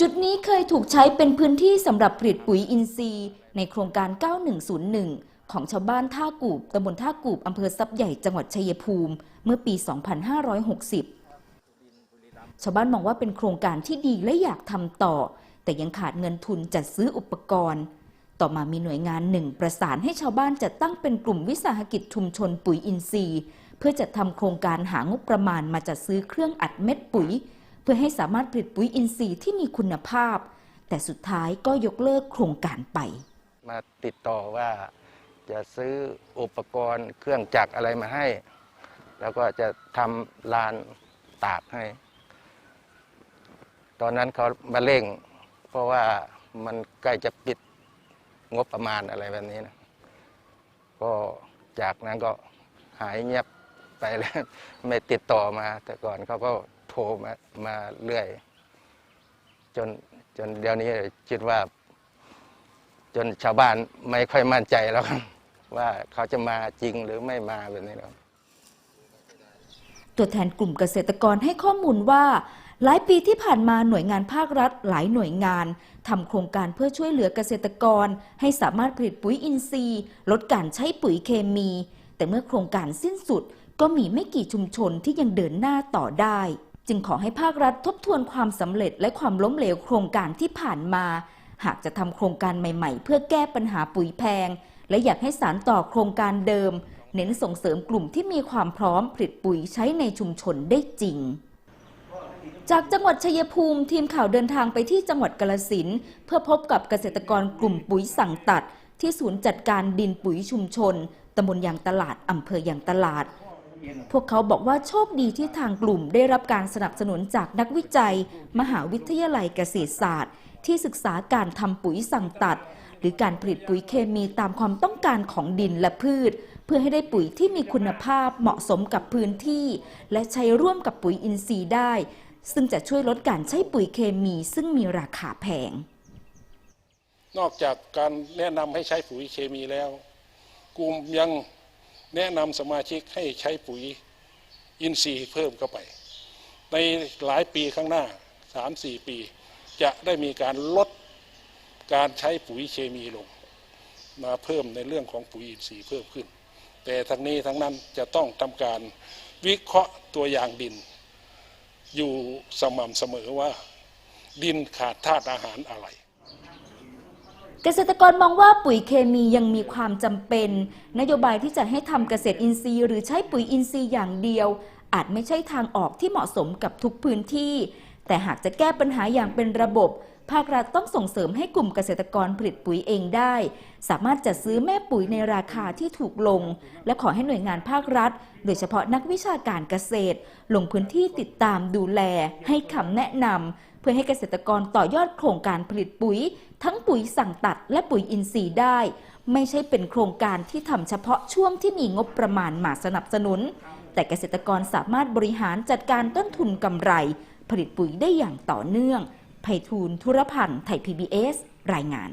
จุดนี้เคยถูกใช้เป็นพื้นที่สำหรับผลิตปุ๋ยอินทรีย์ ในโครงการ 9101 ของชาวบ้านท่ากูบตำบลท่ากูบอำเภอซับใหญ่จังหวัดชัยภูมิ เมื่อปี 2560 ชาวบ้านมองว่าเป็นโครงการที่ดีและอยากทำต่อ แต่ยังขาดเงินทุนจัดซื้ออุปกรณ์ ต่อมามีหน่วยงานหนึ่งประสานให้ชาวบ้านจัดตั้งเป็นกลุ่มวิสาหกิจชุมชนปุ๋ยอินทรีย์ เพื่อจัดทำโครงการหางบประมาณมาจัดซื้อเครื่องอัดเม็ดปุ๋ย พื่อให้สามารถผลิตปุ๋ยอินทรีย์ที่มีคุณภาพ แต่สุดท้ายก็ยกเลิกโครงการไป มาติดต่อว่าจะซื้ออุปกรณ์เครื่องจักรอะไรมาให้ แล้วก็จะทำลานตากให้ ตอนนั้นเขามาเร่ง เพราะว่ามันใกล้จะปิดงบประมาณอะไรแบบนี้นะก็จากนั้นก็หายเงียบไปแล้วไม่ติดต่อมา แต่ก่อนเขาก็ โทรมามาเรื่อย จนจนเดี๋ยวนี้คิดว่า จนชาวบ้านไม่ค่อยมั่นใจแล้วครับว่าเขาจะมาจริงหรือไม่มาแบบนี้แล้วตัวแทนกลุ่มเกษตรกรให้ข้อมูลว่า หลายปีที่ผ่านมาหน่วยงานภาครัฐหลายหน่วยงานทำโครงการเพื่อช่วยเหลือเกษตรกร ให้สามารถผลิตปุ๋ยอินทรีย์ ลดการใช้ปุ๋ยเคมี แต่เมื่อโครงการสิ้นสุดก็มีไม่กี่ชุมชนที่ยังเดินหน้าต่อได้ จึงขอให้ภาครัฐทบทวนความสำเร็จและความล้มเหลวโครงการที่ผ่านมา หากจะทำโครงการใหม่ๆ เพื่อแก้ปัญหาปุ๋ยแพง และอยากให้สารต่อโครงการเดิม เน้นส่งเสริมกลุ่มที่มีความพร้อมผลิตปุ๋ยใช้ในชุมชนได้จริง จากจังหวัดชัยภูมิ ทีมข่าวเดินทางไปที่จังหวัดกาลสินเพื่อพบกับเกษตรกรกลุ่มปุ๋ยสั่งตัด ที่ศูนย์จัดการดินปุ๋ยชุมชนตำบลยางตลาดอำเภอยางตลาด พวกเขาบอกว่าโชคดีที่ทางกลุ่มได้รับการสนับสนุนจากนักวิจัย มหาวิทยาลัยเกษตรศาสตร์ ที่ศึกษาการทำปุ๋ยสั่งตัด หรือการผลิตปุ๋ยเคมีตามความต้องการของดินและพืช เพื่อให้ได้ปุ๋ยที่มีคุณภาพเหมาะสมกับพื้นที่ และใช้ร่วมกับปุ๋ยอินทรีย์ได้ ซึ่งจะช่วยลดการใช้ปุ๋ยเคมีซึ่งมีราคาแพง นอกจากการแนะนำให้ใช้ปุ๋ยเคมีแล้ว กลุ่มยัง แนะนำสมาชิกให้ใช้ปุ๋ยอินทรีย์เพิ่มเข้าไป ในหลายปีข้างหน้า 3-4 ปี จะได้มีการลดการใช้ปุ๋ยเคมีลง มาเพิ่มในเรื่องของปุ๋ยอินทรีย์เพิ่มขึ้น แต่ทั้งนี้ทั้งนั้นจะต้องทำการวิเคราะห์ตัวอย่างดิน อยู่สม่ำเสมอว่า ดินขาดธาตุอาหารอะไร เกษตรกรมองว่าปุ๋ยเคมียังมีความจำเป็น นโยบายที่จะให้ทำเกษตรอินทรีย์ หรือใช้ปุ๋ยอินทรีย์อย่างเดียว อาจไม่ใช่ทางออกที่เหมาะสมกับทุกพื้นที่ แต่หากจะแก้ปัญหาอย่างเป็นระบบ ภาครัฐต้องส่งเสริมให้กลุ่มเกษตรกรผลิตปุ๋ยเองได้ สามารถจัดซื้อแม่ปุ๋ยในราคาที่ถูกลง และขอให้หน่วยงานภาครัฐ โดยเฉพาะนักวิชาการเกษตร ลงพื้นที่ติดตามดูแล ให้คำแนะนำเพื่อให้เกษตรกรต่อยอดโครงการผลิตปุ๋ย ทั้งปุ๋ยสั่งตัดและปุ๋ยอินทรีย์ได้ ไม่ใช่เป็นโครงการที่ทำเฉพาะช่วงที่มีงบประมาณมาสนับสนุน แต่เกษตรกรสามารถบริหารจัดการต้นทุนกำไร ผลิตปุ๋ยได้อย่างต่อเนื่องไพฑูรย์ธุรพันธ์ไทย PBS รายงาน